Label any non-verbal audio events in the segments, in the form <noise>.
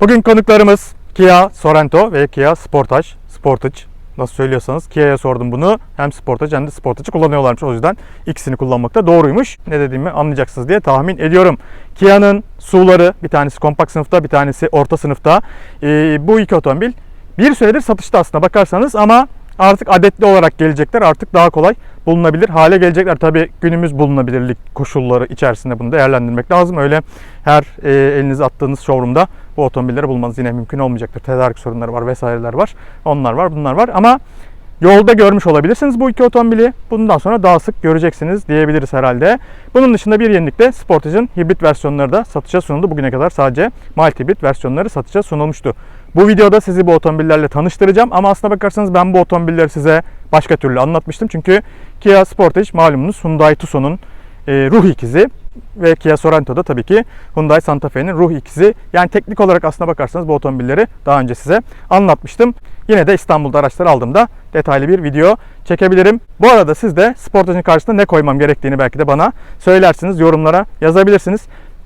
Bugün konuklarımız Kia Sorento ve Kia Sportage. Sportage nasıl söylüyorsanız Kia'ya sordum bunu. Hem Sportage hem de Sportage'ı kullanıyorlarmış. O yüzden ikisini kullanmakta doğruymuş. Ne dediğimi anlayacaksınız diye tahmin ediyorum. Kia'nın SUV'ları bir tanesi kompakt sınıfta bir tanesi orta sınıfta. Ee, bu iki otomobil bir süredir satışta aslında bakarsanız ama artık adetli olarak gelecekler. Artık daha kolay bulunabilir hale gelecekler. Tabii günümüz bulunabilirlik koşulları içerisinde bunu değerlendirmek lazım. Öyle her e, elinize attığınız showroom'da bu otomobilleri bulmanız yine mümkün olmayacaktır. Tedarik sorunları var vesaireler var. Onlar var bunlar var ama yolda görmüş olabilirsiniz bu iki otomobili. Bundan sonra daha sık göreceksiniz diyebiliriz herhalde. Bunun dışında bir yenilik de Sportage'ın hibrit versiyonları da satışa sunuldu. Bugüne kadar sadece mild hibrit versiyonları satışa sunulmuştu. Bu videoda sizi bu otomobillerle tanıştıracağım ama aslına bakarsanız ben bu otomobilleri size başka türlü anlatmıştım. Çünkü Kia Sportage malumunuz Hyundai Tucson'un e, ruh ikizi ve Kia Sorento'da tabii ki Hyundai Santa Fe'nin ruh ikizi. Yani teknik olarak aslına bakarsanız bu otomobilleri daha önce size anlatmıştım. Yine de İstanbul'da araçları aldığımda detaylı bir video çekebilirim. Bu arada siz de Sportage'ın karşısında ne koymam gerektiğini belki de bana söylersiniz, yorumlara yazabilirsiniz.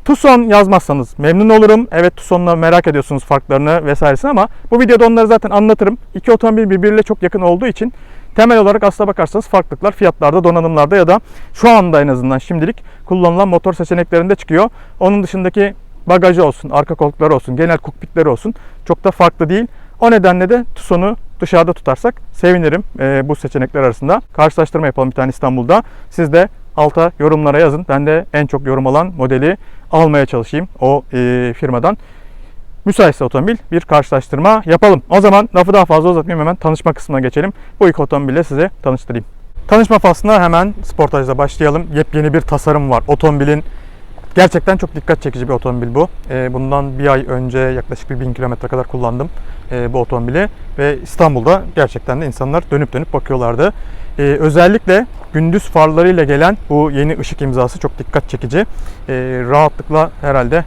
Tucson yazmazsanız memnun olurum. Evet Tucson'la merak ediyorsunuz farklarını vesairesini ama bu videoda onları zaten anlatırım. İki otomobil birbiriyle çok yakın olduğu için temel olarak aslına bakarsanız farklılıklar fiyatlarda, donanımlarda ya da şu anda en azından şimdilik kullanılan motor seçeneklerinde çıkıyor. Onun dışındaki bagajı olsun, arka koltukları olsun, genel kokpitleri olsun çok da farklı değil. O nedenle de Tucson'u dışarıda tutarsak sevinirim e, bu seçenekler arasında. Karşılaştırma yapalım bir tane İstanbul'da. Siz de alta yorumlara yazın. Ben de en çok yorum alan modeli almaya çalışayım o e, firmadan. Müsaitse otomobil bir karşılaştırma yapalım. O zaman lafı daha fazla uzatmayayım hemen tanışma kısmına geçelim. Bu iki otomobille size tanıştırayım. Tanışma faslına hemen Sportage'da başlayalım. Yepyeni bir tasarım var. Otomobilin gerçekten çok dikkat çekici bir otomobil bu. E, bundan bir ay önce yaklaşık bir bin kilometre kadar kullandım e, bu otomobili. Ve İstanbul'da gerçekten de insanlar dönüp dönüp bakıyorlardı. E, özellikle gündüz farlarıyla gelen bu yeni ışık imzası çok dikkat çekici. Rahatlıkla herhalde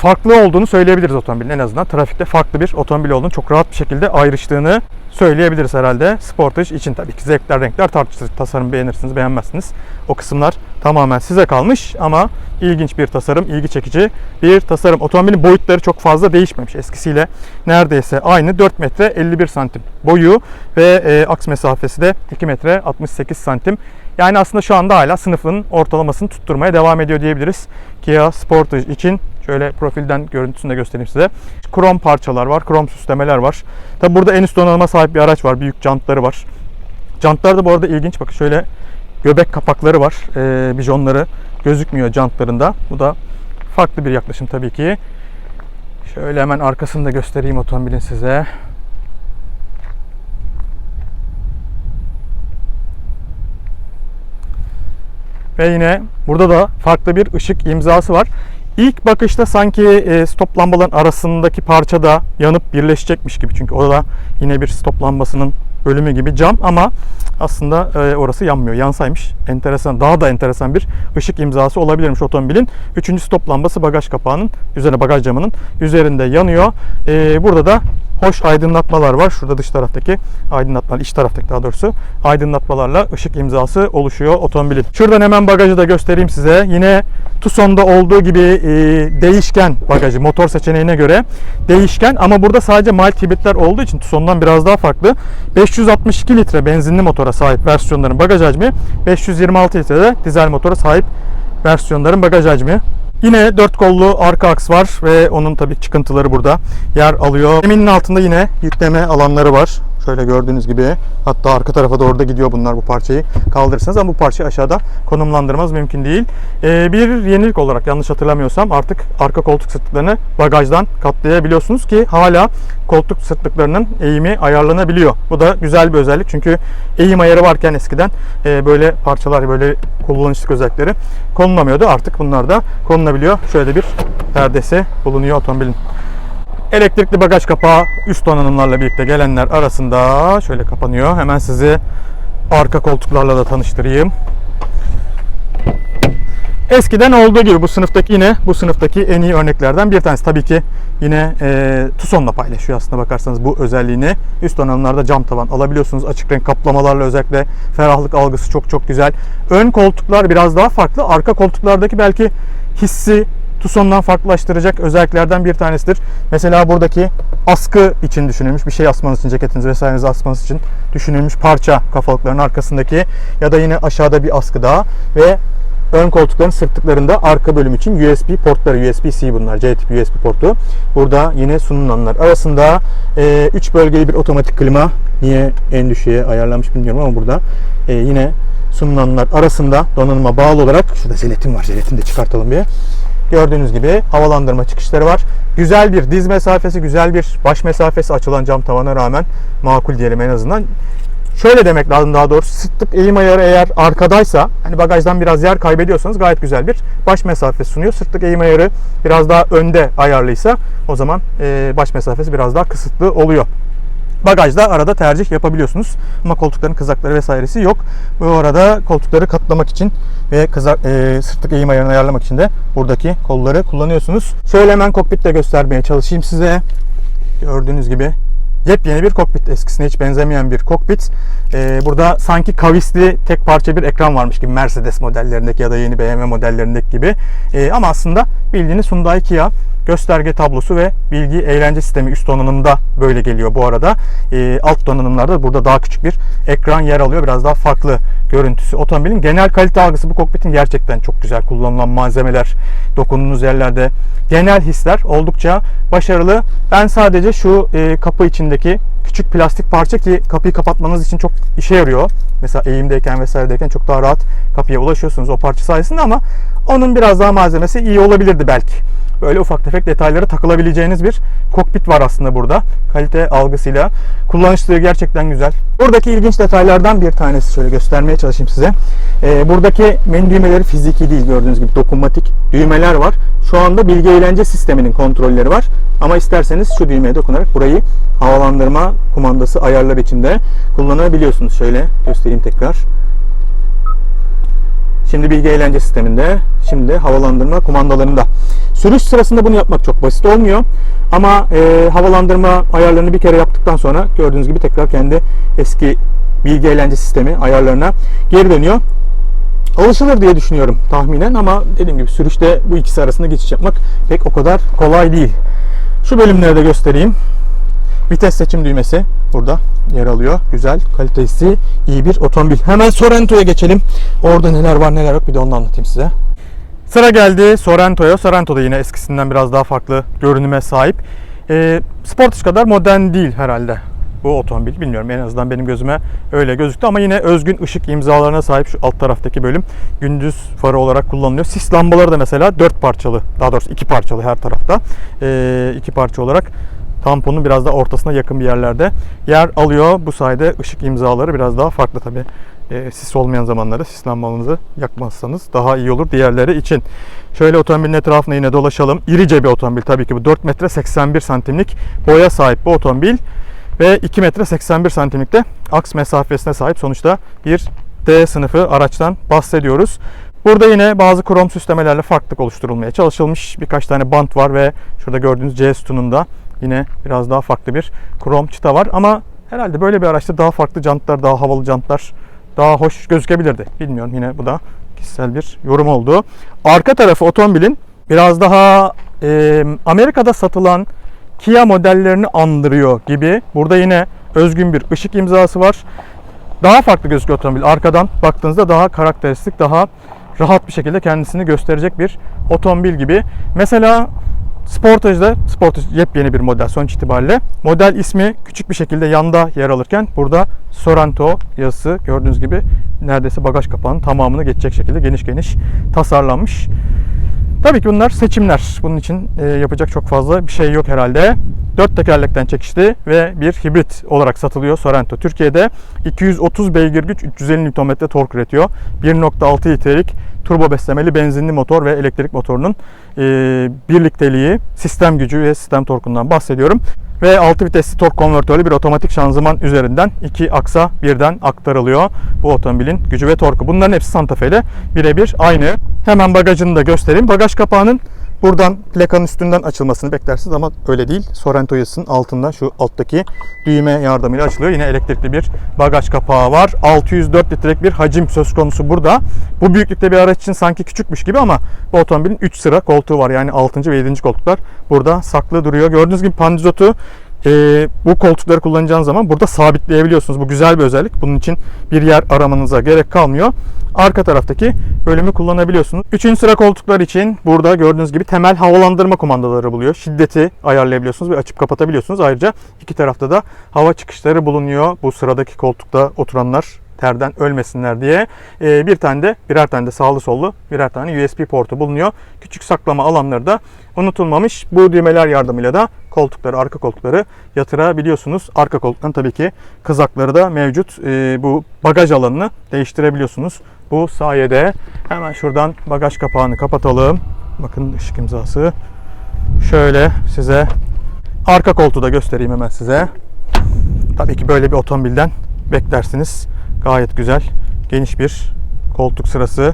farklı olduğunu söyleyebiliriz otomobilin en azından. Trafikte farklı bir otomobil olduğunu çok rahat bir şekilde ayrıştığını söyleyebiliriz herhalde. Sportage için tabii ki zevkler, renkler tartışılır. Tasarım beğenirsiniz, beğenmezsiniz. O kısımlar tamamen size kalmış ama ilginç bir tasarım, ilgi çekici bir tasarım. Otomobilin boyutları çok fazla değişmemiş. Eskisiyle neredeyse aynı. 4 metre 51 santim boyu ve e, aks mesafesi de 2 metre 68 santim. Yani aslında şu anda hala sınıfın ortalamasını tutturmaya devam ediyor diyebiliriz. Kia Sportage için şöyle profilden görüntüsünü de göstereyim size. Krom parçalar var, krom süslemeler var. Tabi burada en üst donanıma sahip bir araç var. Büyük jantları var. Jantlar da bu arada ilginç. Bakın şöyle göbek kapakları var. Ee, bijonları gözükmüyor jantlarında. Bu da farklı bir yaklaşım tabii ki. Şöyle hemen arkasını da göstereyim otomobilin size. Ve yine burada da farklı bir ışık imzası var. İlk bakışta sanki e, stop lambaların arasındaki parça da yanıp birleşecekmiş gibi. Çünkü orada yine bir stop lambasının bölümü gibi cam ama aslında e, orası yanmıyor. Yansaymış. Enteresan, daha da enteresan bir ışık imzası olabilirmiş otomobilin. Üçüncü stop lambası bagaj kapağının üzerine bagaj camının üzerinde yanıyor. E, burada da hoş aydınlatmalar var. Şurada dış taraftaki aydınlatmalar, iç taraftaki daha doğrusu aydınlatmalarla ışık imzası oluşuyor otomobilin. Şuradan hemen bagajı da göstereyim size. Yine Tucson'da olduğu gibi e, değişken bagajı motor seçeneğine göre değişken ama burada sadece mild hibritler olduğu için Tucson'dan biraz daha farklı. 562 litre benzinli motora sahip versiyonların bagaj hacmi 526 litrede dizel motora sahip versiyonların bagaj hacmi. Yine dört kollu arka aks var ve onun tabii çıkıntıları burada yer alıyor. Zeminin altında yine yükleme alanları var. Şöyle gördüğünüz gibi hatta arka tarafa doğru da gidiyor bunlar bu parçayı kaldırırsanız ama bu parçayı aşağıda konumlandırmaz mümkün değil. Ee, bir yenilik olarak yanlış hatırlamıyorsam artık arka koltuk sırtlıklarını bagajdan katlayabiliyorsunuz ki hala koltuk sırtlıklarının eğimi ayarlanabiliyor. Bu da güzel bir özellik çünkü eğim ayarı varken eskiden e, böyle parçalar böyle kullanışlık özellikleri konulamıyordu. Artık bunlar da konulabiliyor. Şöyle bir perdesi bulunuyor otomobilin. Elektrikli bagaj kapağı üst donanımlarla birlikte gelenler arasında şöyle kapanıyor. Hemen sizi arka koltuklarla da tanıştırayım. Eskiden olduğu gibi bu sınıftaki yine bu sınıftaki en iyi örneklerden bir tanesi. Tabii ki yine e, Tucson'la paylaşıyor aslında bakarsanız bu özelliğini. Üst donanımlarda cam tavan alabiliyorsunuz. Açık renk kaplamalarla özellikle ferahlık algısı çok çok güzel. Ön koltuklar biraz daha farklı. Arka koltuklardaki belki hissi Tucson'dan farklılaştıracak özelliklerden bir tanesidir. Mesela buradaki askı için düşünülmüş bir şey asmanız için, ceketinizi vesairenizi asmanız için düşünülmüş parça kafalıkların arkasındaki ya da yine aşağıda bir askı daha ve ön koltukların sırtlıklarında arka bölüm için USB portları, USB-C bunlar, C tipi USB portu. Burada yine sunulanlar arasında 3 bölgeli bir otomatik klima. Niye en düşüğe ayarlanmış bilmiyorum ama burada e, yine sunulanlar arasında donanıma bağlı olarak şurada jelatin var. Jelatin de çıkartalım bir. Gördüğünüz gibi havalandırma çıkışları var. Güzel bir diz mesafesi, güzel bir baş mesafesi açılan cam tavana rağmen makul diyelim en azından. Şöyle demek lazım daha doğrusu sırtlık eğim ayarı eğer arkadaysa hani bagajdan biraz yer kaybediyorsanız gayet güzel bir baş mesafesi sunuyor. Sırtlık eğim ayarı biraz daha önde ayarlıysa o zaman baş mesafesi biraz daha kısıtlı oluyor. Bagajda arada tercih yapabiliyorsunuz. Ama koltukların kızakları vesairesi yok. Bu arada koltukları katlamak için ve kızak, e, sırtlık eğim ayarını ayarlamak için de buradaki kolları kullanıyorsunuz. Şöyle hemen kokpitte göstermeye çalışayım size. Gördüğünüz gibi yepyeni bir kokpit. Eskisine hiç benzemeyen bir kokpit. Ee, burada sanki kavisli tek parça bir ekran varmış gibi Mercedes modellerindeki ya da yeni BMW modellerindeki gibi. Ee, ama aslında bildiğiniz Hyundai Kia gösterge tablosu ve bilgi eğlence sistemi üst donanımda böyle geliyor bu arada. Ee, alt donanımlarda burada daha küçük bir ekran yer alıyor. Biraz daha farklı görüntüsü. Otomobilin genel kalite algısı bu kokpitin gerçekten çok güzel. Kullanılan malzemeler, dokunduğunuz yerlerde genel hisler oldukça başarılı. Ben sadece şu e, kapı içindeki küçük plastik parça ki kapıyı kapatmanız için çok işe yarıyor. Mesela eğimdeyken vesairedeyken çok daha rahat kapıya ulaşıyorsunuz o parça sayesinde ama onun biraz daha malzemesi iyi olabilirdi belki. Böyle ufak tefek detaylara takılabileceğiniz bir kokpit var aslında burada. Kalite algısıyla. Kullanışlığı gerçekten güzel. Buradaki ilginç detaylardan bir tanesi şöyle göstermeye çalışayım size. Ee, buradaki menü düğmeleri fiziki değil gördüğünüz gibi dokunmatik düğmeler var. Şu anda bilgi eğlence sisteminin kontrolleri var. Ama isterseniz şu düğmeye dokunarak burayı havalandırma kumandası ayarlar içinde kullanabiliyorsunuz. Şöyle göstereyim tekrar. Şimdi bilgi eğlence sisteminde, şimdi havalandırma kumandalarında. Sürüş sırasında bunu yapmak çok basit olmuyor. Ama e, havalandırma ayarlarını bir kere yaptıktan sonra gördüğünüz gibi tekrar kendi eski bilgi eğlence sistemi ayarlarına geri dönüyor. Alışılır diye düşünüyorum tahminen ama dediğim gibi sürüşte bu ikisi arasında geçiş yapmak pek o kadar kolay değil. Şu bölümleri de göstereyim. Vites seçim düğmesi burada yer alıyor. Güzel, kalitesi iyi bir otomobil. Hemen Sorrento'ya geçelim. Orada neler var neler yok bir de onu anlatayım size. Sıra geldi Sorrento'ya. Sorrento da yine eskisinden biraz daha farklı görünüme sahip. E, Sportage kadar modern değil herhalde bu otomobil. Bilmiyorum en azından benim gözüme öyle gözüktü ama yine özgün ışık imzalarına sahip şu alt taraftaki bölüm gündüz farı olarak kullanılıyor. Sis lambaları da mesela dört parçalı daha doğrusu iki parçalı her tarafta e, iki parça olarak tamponun biraz da ortasına yakın bir yerlerde yer alıyor. Bu sayede ışık imzaları biraz daha farklı tabi. E, sis olmayan zamanlarda sis lambanızı yakmazsanız daha iyi olur diğerleri için. Şöyle otomobilin etrafına yine dolaşalım. İrice bir otomobil tabii ki bu 4 metre 81 santimlik boya sahip bu otomobil ve 2 metre 81 santimlikte aks mesafesine sahip sonuçta bir D sınıfı araçtan bahsediyoruz. Burada yine bazı krom süslemelerle farklılık oluşturulmaya çalışılmış. Birkaç tane bant var ve şurada gördüğünüz C sütununda yine biraz daha farklı bir krom çıta var. Ama herhalde böyle bir araçta daha farklı jantlar, daha havalı jantlar daha hoş gözükebilirdi. Bilmiyorum yine bu da kişisel bir yorum oldu. Arka tarafı otomobilin biraz daha e, Amerika'da satılan Kia modellerini andırıyor gibi. Burada yine özgün bir ışık imzası var. Daha farklı gözüküyor otomobil. Arkadan baktığınızda daha karakteristik, daha rahat bir şekilde kendisini gösterecek bir otomobil gibi. Mesela Sportage'da, Sportage yepyeni bir model sonuç itibariyle. Model ismi küçük bir şekilde yanda yer alırken burada Sorento yazısı gördüğünüz gibi neredeyse bagaj kapağının tamamını geçecek şekilde geniş geniş tasarlanmış. Tabii ki bunlar seçimler. Bunun için e, yapacak çok fazla bir şey yok herhalde. 4 tekerlekten çekişli ve bir hibrit olarak satılıyor Sorento. Türkiye'de 230 beygir güç 350 Nm tork üretiyor. 1.6 litrelik turbo beslemeli benzinli motor ve elektrik motorunun e, birlikteliği, sistem gücü ve sistem torkundan bahsediyorum. Ve 6 vitesli tork konvertörlü bir otomatik şanzıman üzerinden iki aksa birden aktarılıyor bu otomobilin gücü ve torku. Bunların hepsi Santa Fe ile birebir aynı. Hemen bagajını da göstereyim. Bagaj kapağının buradan plakanın üstünden açılmasını beklersiniz ama öyle değil. Sorento yazısının altında şu alttaki düğme yardımıyla açılıyor. Yine elektrikli bir bagaj kapağı var. 604 litrelik bir hacim söz konusu burada. Bu büyüklükte bir araç için sanki küçükmüş gibi ama bu otomobilin 3 sıra koltuğu var. Yani 6. ve 7. koltuklar burada saklı duruyor. Gördüğünüz gibi pandizotu e, bu koltukları kullanacağınız zaman burada sabitleyebiliyorsunuz. Bu güzel bir özellik. Bunun için bir yer aramanıza gerek kalmıyor. Arka taraftaki bölümü kullanabiliyorsunuz. Üçüncü sıra koltuklar için burada gördüğünüz gibi temel havalandırma kumandaları buluyor. Şiddeti ayarlayabiliyorsunuz ve açıp kapatabiliyorsunuz. Ayrıca iki tarafta da hava çıkışları bulunuyor. Bu sıradaki koltukta oturanlar terden ölmesinler diye. Ee, bir tane de birer tane de sağlı sollu birer tane USB portu bulunuyor. Küçük saklama alanları da unutulmamış. Bu düğmeler yardımıyla da koltukları, arka koltukları yatırabiliyorsunuz. Arka koltukların tabii ki kızakları da mevcut. Ee, bu bagaj alanını değiştirebiliyorsunuz. Bu sayede hemen şuradan bagaj kapağını kapatalım. Bakın ışık imzası. Şöyle size arka koltuğu da göstereyim hemen size. Tabii ki böyle bir otomobilden beklersiniz. Gayet güzel, geniş bir koltuk sırası.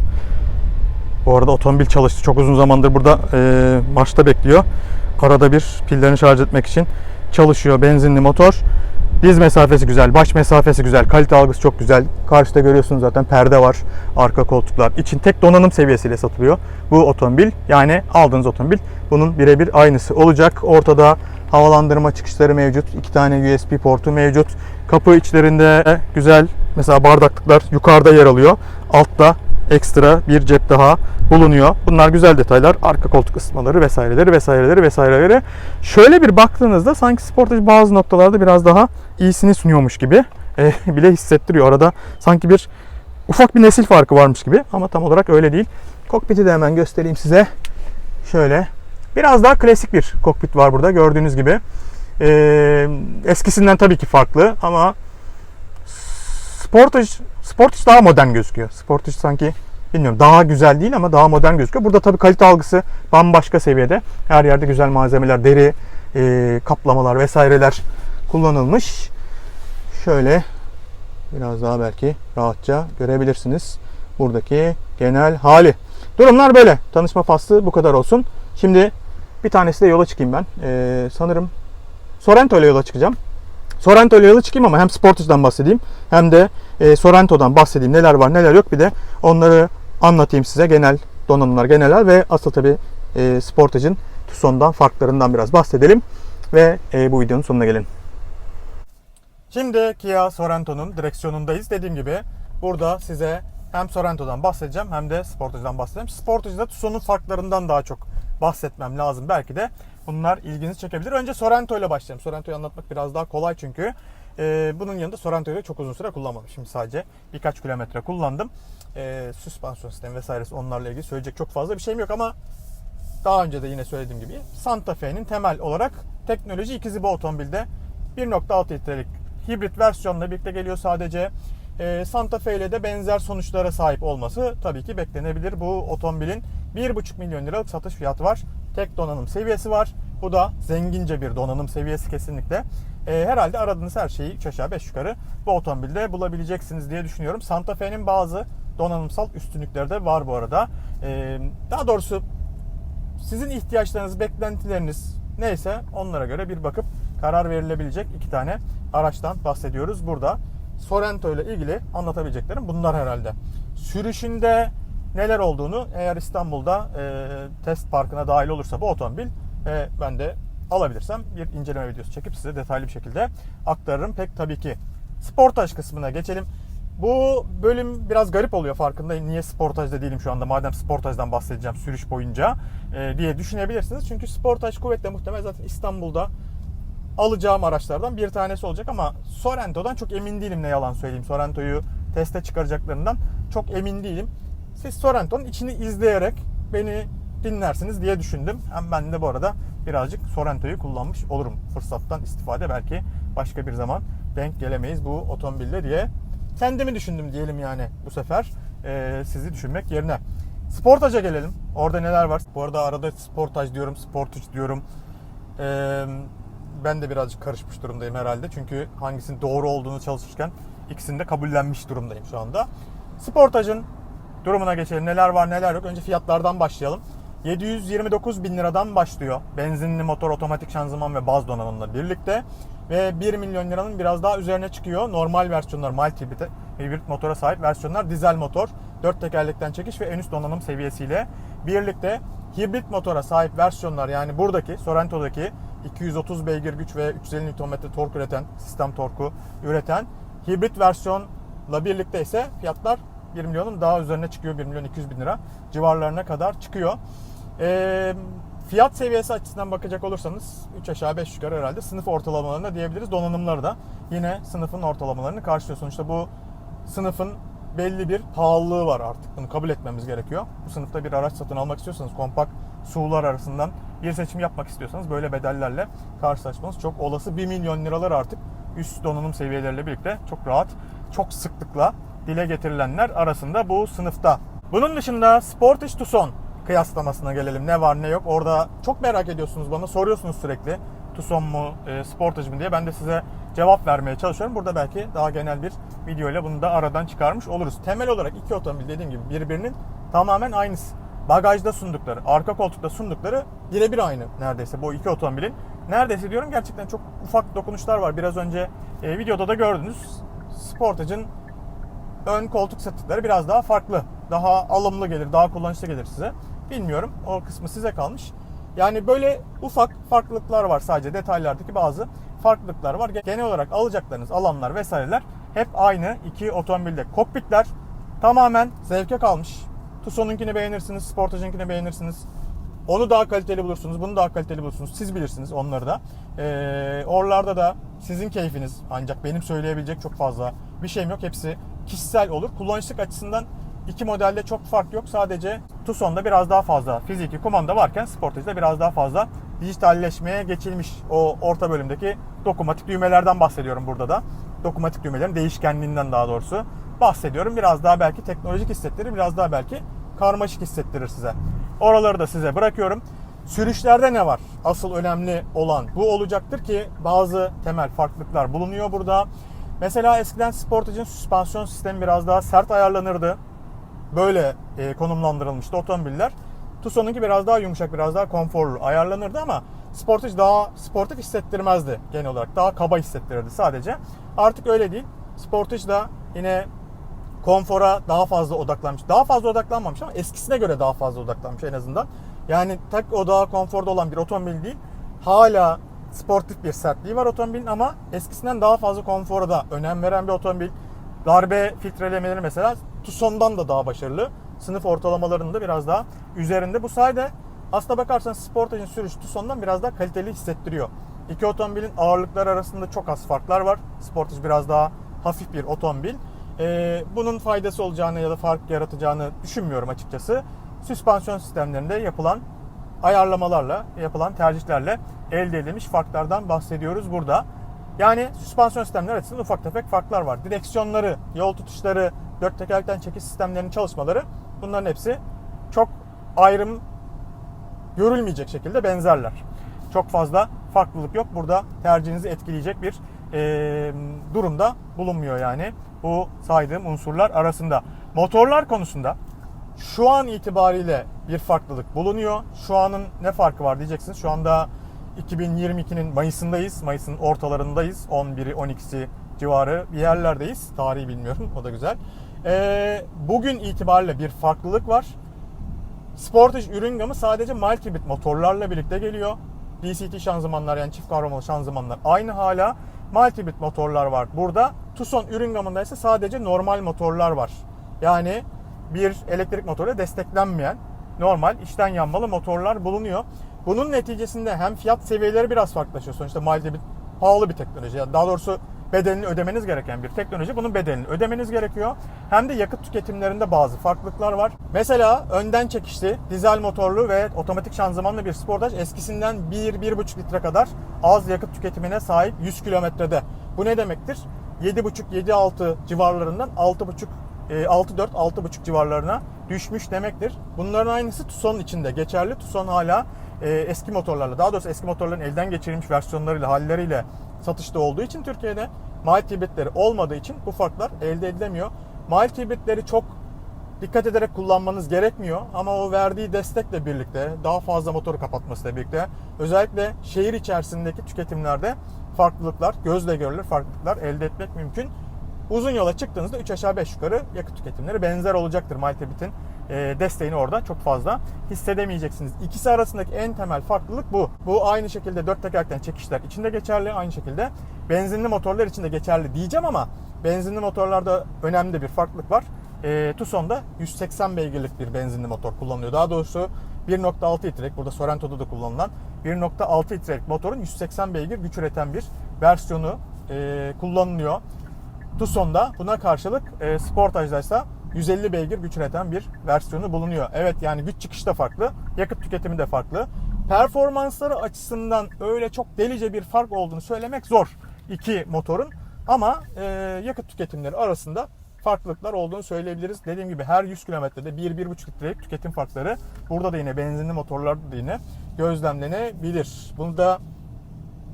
Bu arada otomobil çalıştı. Çok uzun zamandır burada e, marşta bekliyor. Arada bir pillerini şarj etmek için çalışıyor. Benzinli motor. Diz mesafesi güzel, baş mesafesi güzel, kalite algısı çok güzel. Karşıda görüyorsunuz zaten perde var, arka koltuklar. için tek donanım seviyesiyle satılıyor bu otomobil. Yani aldığınız otomobil bunun birebir aynısı olacak. Ortada havalandırma çıkışları mevcut. iki tane USB portu mevcut. Kapı içlerinde güzel mesela bardaklıklar yukarıda yer alıyor. Altta ekstra bir cep daha bulunuyor. Bunlar güzel detaylar. Arka koltuk ısıtmaları vesaireleri vesaireleri vesaireleri. Şöyle bir baktığınızda sanki Sportage bazı noktalarda biraz daha iyisini sunuyormuş gibi <laughs> e, bile hissettiriyor. Arada sanki bir ufak bir nesil farkı varmış gibi ama tam olarak öyle değil. Kokpiti de hemen göstereyim size. Şöyle biraz daha klasik bir kokpit var burada gördüğünüz gibi. E, eskisinden tabii ki farklı ama Sportage, Sportage daha modern gözüküyor. Sportage sanki bilmiyorum daha güzel değil ama daha modern gözüküyor. Burada tabii kalite algısı bambaşka seviyede. Her yerde güzel malzemeler, deri e, kaplamalar vesaireler kullanılmış. Şöyle biraz daha belki rahatça görebilirsiniz. Buradaki genel hali. Durumlar böyle. Tanışma faslı bu kadar olsun. Şimdi bir tanesi de yola çıkayım ben. Ee, sanırım Sorrento ile yola çıkacağım. Sorrento ile yola çıkayım ama hem Sportage'dan bahsedeyim hem de e, Sorrento'dan bahsedeyim. Neler var neler yok bir de onları anlatayım size. Genel donanımlar, geneller ve asıl tabi e, Sportage'ın Tucson'dan farklarından biraz bahsedelim. Ve e, bu videonun sonuna gelelim. Şimdi Kia Sorrento'nun direksiyonundayız. Dediğim gibi burada size hem Sorrento'dan bahsedeceğim hem de Sportage'dan bahsedeceğim. Sportage'da Tucson'un farklarından daha çok bahsetmem lazım. Belki de bunlar ilginizi çekebilir. Önce Sorrento ile başlayalım. Sorrento'yu anlatmak biraz daha kolay çünkü. Ee, bunun yanında Sorrento'yu da çok uzun süre kullanmadım. Şimdi sadece birkaç kilometre kullandım. Ee, süspansiyon sistemi vesairesi onlarla ilgili söyleyecek çok fazla bir şeyim yok ama daha önce de yine söylediğim gibi Santa Fe'nin temel olarak teknoloji ikizi bu otomobilde 1.6 litrelik hibrit versiyonla birlikte geliyor sadece. Ee, Santa Fe ile de benzer sonuçlara sahip olması tabii ki beklenebilir. Bu otomobilin 1,5 milyon liralık satış fiyatı var. Tek donanım seviyesi var. Bu da zengince bir donanım seviyesi kesinlikle. Ee, herhalde aradığınız her şeyi 3 aşağı 5 yukarı bu otomobilde bulabileceksiniz diye düşünüyorum. Santa Fe'nin bazı donanımsal üstünlükleri de var bu arada. Ee, daha doğrusu sizin ihtiyaçlarınız, beklentileriniz neyse onlara göre bir bakıp karar verilebilecek iki tane araçtan bahsediyoruz burada. Sorento ile ilgili anlatabileceklerim bunlar herhalde. Sürüşünde neler olduğunu eğer İstanbul'da e, test parkına dahil olursa bu otomobil e, ben de alabilirsem bir inceleme videosu çekip size detaylı bir şekilde aktarırım. Pek tabii ki Sportaj kısmına geçelim. Bu bölüm biraz garip oluyor farkındayım. Niye Sportaj'da değilim şu anda madem Sportaj'dan bahsedeceğim sürüş boyunca e, diye düşünebilirsiniz. Çünkü Sportaj kuvvetle muhtemel zaten İstanbul'da alacağım araçlardan bir tanesi olacak ama Sorrento'dan çok emin değilim ne yalan söyleyeyim. Sorrento'yu teste çıkaracaklarından çok emin değilim. Siz Sorrento'nun içini izleyerek beni dinlersiniz diye düşündüm. Hem ben de bu arada birazcık Sorrento'yu kullanmış olurum. Fırsattan istifade belki başka bir zaman denk gelemeyiz bu otomobille diye kendimi düşündüm diyelim yani bu sefer e, sizi düşünmek yerine. Sportage'a gelelim. Orada neler var? Bu arada arada Sportage diyorum, Sportage diyorum. E, ben de birazcık karışmış durumdayım herhalde. Çünkü hangisinin doğru olduğunu çalışırken ikisini de kabullenmiş durumdayım şu anda. Sportage'ın durumuna geçelim. Neler var neler yok. Önce fiyatlardan başlayalım. 729 bin liradan başlıyor. Benzinli motor, otomatik şanzıman ve baz donanımla birlikte. Ve 1 milyon liranın biraz daha üzerine çıkıyor. Normal versiyonlar, mild hibrit motora sahip versiyonlar dizel motor, 4 tekerlekten çekiş ve en üst donanım seviyesiyle birlikte hibrit motora sahip versiyonlar yani buradaki Sorrento'daki 230 beygir güç ve 350 Nm tork üreten, sistem torku üreten hibrit versiyonla birlikte ise fiyatlar 1 milyonun daha üzerine çıkıyor. 1 milyon 200 bin lira civarlarına kadar çıkıyor. Ee, fiyat seviyesi açısından bakacak olursanız 3 aşağı 5 yukarı herhalde sınıf ortalamalarına diyebiliriz. Donanımları da yine sınıfın ortalamalarını karşılıyor. Sonuçta bu sınıfın belli bir pahalılığı var artık. Bunu kabul etmemiz gerekiyor. Bu sınıfta bir araç satın almak istiyorsanız kompakt SUV'lar arasından bir seçim yapmak istiyorsanız böyle bedellerle karşılaşmanız çok olası. 1 milyon liralar artık üst donanım seviyeleriyle birlikte çok rahat, çok sıklıkla dile getirilenler arasında bu sınıfta. Bunun dışında Sportage Tucson kıyaslamasına gelelim. Ne var ne yok. Orada çok merak ediyorsunuz bana. Soruyorsunuz sürekli. Tucson mu, e, Sportage mi diye. Ben de size cevap vermeye çalışıyorum. Burada belki daha genel bir video ile bunu da aradan çıkarmış oluruz. Temel olarak iki otomobil dediğim gibi birbirinin tamamen aynısı. Bagajda sundukları, arka koltukta sundukları birebir aynı neredeyse bu iki otomobilin. Neredeyse diyorum gerçekten çok ufak dokunuşlar var. Biraz önce e, videoda da gördünüz. Sportage'ın ön koltuk sıktıkları biraz daha farklı. Daha alımlı gelir, daha kullanışlı gelir size. Bilmiyorum. O kısmı size kalmış. Yani böyle ufak farklılıklar var sadece detaylardaki bazı farklılıklar var. Genel olarak alacaklarınız alanlar vesaireler hep aynı iki otomobilde. Kokpitler tamamen zevke kalmış. Tucson'unkini beğenirsiniz, Sportage'ınkini beğenirsiniz. Onu daha kaliteli bulursunuz, bunu daha kaliteli bulursunuz. Siz bilirsiniz onları da. Ee, oralarda da sizin keyfiniz ancak benim söyleyebilecek çok fazla bir şeyim yok. Hepsi kişisel olur. Kullanışlık açısından iki modelde çok fark yok. Sadece Tucson'da biraz daha fazla fiziki kumanda varken Sportage'da biraz daha fazla dijitalleşmeye geçilmiş. O orta bölümdeki dokunmatik düğmelerden bahsediyorum burada da. Dokunmatik düğmelerin değişkenliğinden daha doğrusu bahsediyorum. Biraz daha belki teknolojik hissettirir, biraz daha belki karmaşık hissettirir size. Oraları da size bırakıyorum. Sürüşlerde ne var? Asıl önemli olan bu olacaktır ki bazı temel farklılıklar bulunuyor burada. Mesela eskiden Sportage'in süspansiyon sistemi biraz daha sert ayarlanırdı. Böyle e, konumlandırılmıştı otomobiller. Tucson'unki biraz daha yumuşak, biraz daha konforlu ayarlanırdı ama Sportage daha sportif hissettirmezdi genel olarak. Daha kaba hissettirirdi sadece. Artık öyle değil. Sportage da yine konfora daha fazla odaklanmış. Daha fazla odaklanmamış ama eskisine göre daha fazla odaklanmış en azından. Yani tek o daha konforda olan bir otomobil değil. Hala sportif bir sertliği var otomobilin ama eskisinden daha fazla konfora da önem veren bir otomobil. Darbe filtrelemeleri mesela Tucson'dan da daha başarılı. Sınıf ortalamalarının da biraz daha üzerinde. Bu sayede aslına bakarsanız Sportage'in sürüşü Tucson'dan biraz daha kaliteli hissettiriyor. İki otomobilin ağırlıkları arasında çok az farklar var. Sportage biraz daha hafif bir otomobil. Ee, bunun faydası olacağını ya da fark yaratacağını düşünmüyorum açıkçası. Süspansiyon sistemlerinde yapılan ayarlamalarla, yapılan tercihlerle elde edilmiş farklardan bahsediyoruz burada. Yani süspansiyon sistemleri açısından ufak tefek farklar var. Direksiyonları, yol tutuşları, dört tekerlekten çekiş sistemlerinin çalışmaları bunların hepsi çok ayrım görülmeyecek şekilde benzerler. Çok fazla farklılık yok. Burada tercihinizi etkileyecek bir e, durumda bulunmuyor yani bu saydığım unsurlar arasında. Motorlar konusunda şu an itibariyle bir farklılık bulunuyor. Şu anın ne farkı var diyeceksiniz. Şu anda 2022'nin Mayıs'ındayız. Mayıs'ın ortalarındayız. 11'i 12'si civarı bir yerlerdeyiz. Tarihi bilmiyorum. O da güzel. Ee, bugün itibariyle bir farklılık var. Sportage ürün gamı sadece mild hibrit motorlarla birlikte geliyor. DCT şanzımanlar yani çift kavramalı şanzımanlar aynı hala. Mild hibrit motorlar var burada. Tucson ürün gamında ise sadece normal motorlar var. Yani bir elektrik motoruyla desteklenmeyen normal içten yanmalı motorlar bulunuyor. Bunun neticesinde hem fiyat seviyeleri biraz farklılaşıyor. Sonuçta mild hibrit pahalı bir teknoloji. Yani daha doğrusu bedelini ödemeniz gereken bir teknoloji. Bunun bedelini ödemeniz gerekiyor. Hem de yakıt tüketimlerinde bazı farklılıklar var. Mesela önden çekişli, dizel motorlu ve otomatik şanzımanlı bir Sportage eskisinden 1-1,5 litre kadar az yakıt tüketimine sahip 100 kilometrede. Bu ne demektir? 7,5-7,6 civarlarından 6,5 6-4-6,5 civarlarına düşmüş demektir. Bunların aynısı Tucson'un içinde geçerli. Tucson hala e, eski motorlarla, daha doğrusu eski motorların elden geçirilmiş versiyonlarıyla, halleriyle satışta olduğu için Türkiye'de mild hibritleri olmadığı için bu farklar elde edilemiyor. Mild hibritleri çok dikkat ederek kullanmanız gerekmiyor ama o verdiği destekle birlikte daha fazla motoru kapatmasıyla birlikte özellikle şehir içerisindeki tüketimlerde farklılıklar, gözle görülür farklılıklar elde etmek mümkün. Uzun yola çıktığınızda 3 aşağı 5 yukarı yakıt tüketimleri benzer olacaktır Maltebit'in desteğini orada çok fazla hissedemeyeceksiniz. İkisi arasındaki en temel farklılık bu. Bu aynı şekilde dört tekerlekten çekişler içinde geçerli. Aynı şekilde benzinli motorlar için de geçerli diyeceğim ama benzinli motorlarda önemli bir farklılık var. E, Tucson'da 180 beygirlik bir benzinli motor kullanılıyor. Daha doğrusu 1.6 litrelik burada Sorrento'da da kullanılan 1.6 litrelik motorun 180 beygir güç üreten bir versiyonu e, kullanılıyor. Tucson'da buna karşılık e, Sportage'da ise 150 beygir güç üreten bir versiyonu bulunuyor. Evet yani güç çıkışı da farklı, yakıt tüketimi de farklı. Performansları açısından öyle çok delice bir fark olduğunu söylemek zor iki motorun. Ama e, yakıt tüketimleri arasında farklılıklar olduğunu söyleyebiliriz. Dediğim gibi her 100 kilometrede 1-1,5 litrelik tüketim farkları burada da yine benzinli motorlarda da yine gözlemlenebilir. Bunu da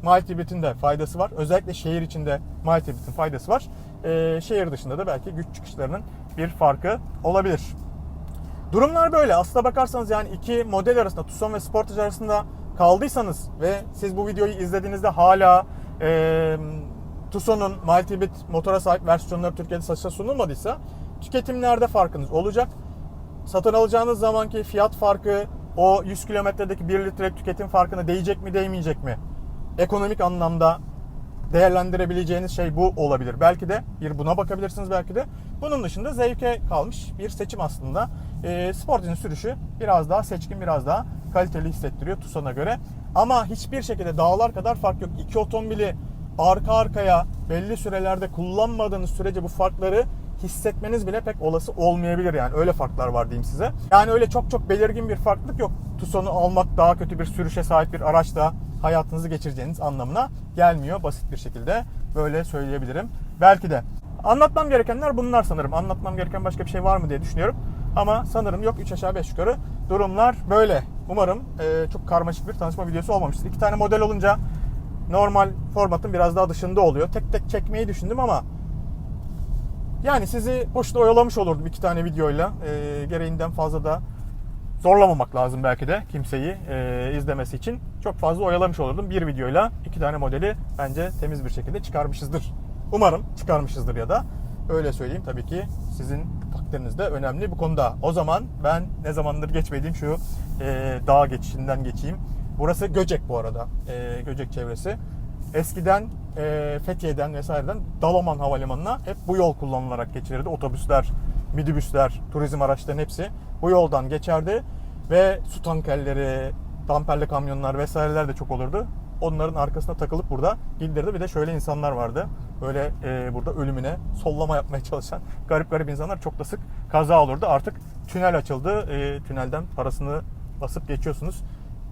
Multibit'in de faydası var. Özellikle şehir içinde Multibit'in faydası var. Ee, şehir dışında da belki güç çıkışlarının bir farkı olabilir. Durumlar böyle. Aslına bakarsanız yani iki model arasında Tucson ve Sportage arasında kaldıysanız ve siz bu videoyu izlediğinizde hala e, Tucson'un Multibit motora sahip versiyonları Türkiye'de satışa sunulmadıysa tüketimlerde farkınız olacak. Satın alacağınız zamanki fiyat farkı o 100 kilometredeki 1 litre tüketim farkına değecek mi değmeyecek mi? Ekonomik anlamda değerlendirebileceğiniz şey bu olabilir. Belki de bir buna bakabilirsiniz belki de. Bunun dışında zevke kalmış bir seçim aslında. E, Sportage'in sürüşü biraz daha seçkin, biraz daha kaliteli hissettiriyor Tucson'a göre. Ama hiçbir şekilde dağlar kadar fark yok. İki otomobili arka arkaya belli sürelerde kullanmadığınız sürece bu farkları hissetmeniz bile pek olası olmayabilir yani öyle farklar var diyeyim size. Yani öyle çok çok belirgin bir farklılık yok. Tucson'u almak daha kötü bir sürüşe sahip bir araçla hayatınızı geçireceğiniz anlamına gelmiyor basit bir şekilde böyle söyleyebilirim. Belki de anlatmam gerekenler bunlar sanırım. Anlatmam gereken başka bir şey var mı diye düşünüyorum. Ama sanırım yok 3 aşağı 5 yukarı durumlar böyle. Umarım e, çok karmaşık bir tanışma videosu olmamıştır. İki tane model olunca normal formatın biraz daha dışında oluyor. Tek tek çekmeyi düşündüm ama yani sizi boşuna oyalamış olurdum iki tane videoyla. E, gereğinden fazla da zorlamamak lazım belki de kimseyi e, izlemesi için. Çok fazla oyalamış olurdum. Bir videoyla iki tane modeli bence temiz bir şekilde çıkarmışızdır. Umarım çıkarmışızdır ya da öyle söyleyeyim. Tabii ki sizin takdiriniz de önemli bu konuda. O zaman ben ne zamandır geçmediğim şu e, dağ geçişinden geçeyim. Burası Göcek bu arada. E, Göcek çevresi. Eskiden e, Fethiye'den vesaireden Dalaman Havalimanı'na hep bu yol kullanılarak geçilirdi. Otobüsler, minibüsler, turizm araçlarının hepsi bu yoldan geçerdi. Ve su tankerleri, damperli kamyonlar vesaireler de çok olurdu. Onların arkasına takılıp burada gildirdi. Bir de şöyle insanlar vardı. Böyle e, burada ölümüne sollama yapmaya çalışan garip garip insanlar çok da sık kaza olurdu. Artık tünel açıldı. E, tünelden parasını basıp geçiyorsunuz.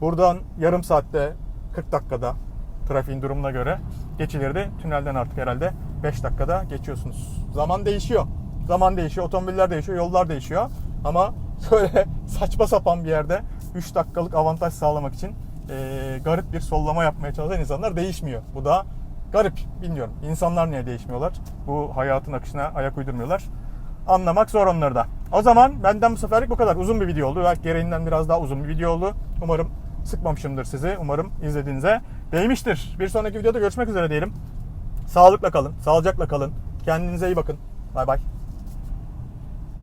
Buradan yarım saatte 40 dakikada trafiğin durumuna göre geçilirdi. Tünelden artık herhalde 5 dakikada geçiyorsunuz. Zaman değişiyor. Zaman değişiyor, otomobiller değişiyor, yollar değişiyor. Ama şöyle <laughs> saçma sapan bir yerde 3 dakikalık avantaj sağlamak için e, garip bir sollama yapmaya çalışan insanlar değişmiyor. Bu da garip, bilmiyorum. İnsanlar niye değişmiyorlar? Bu hayatın akışına ayak uydurmuyorlar. Anlamak zor onları da. O zaman benden bu seferlik bu kadar. Uzun bir video oldu. Belki gereğinden biraz daha uzun bir video oldu. Umarım sıkmamışımdır sizi. Umarım izlediğinize değmiştir. Bir sonraki videoda görüşmek üzere diyelim. Sağlıkla kalın, sağlıcakla kalın. Kendinize iyi bakın. Bay bay.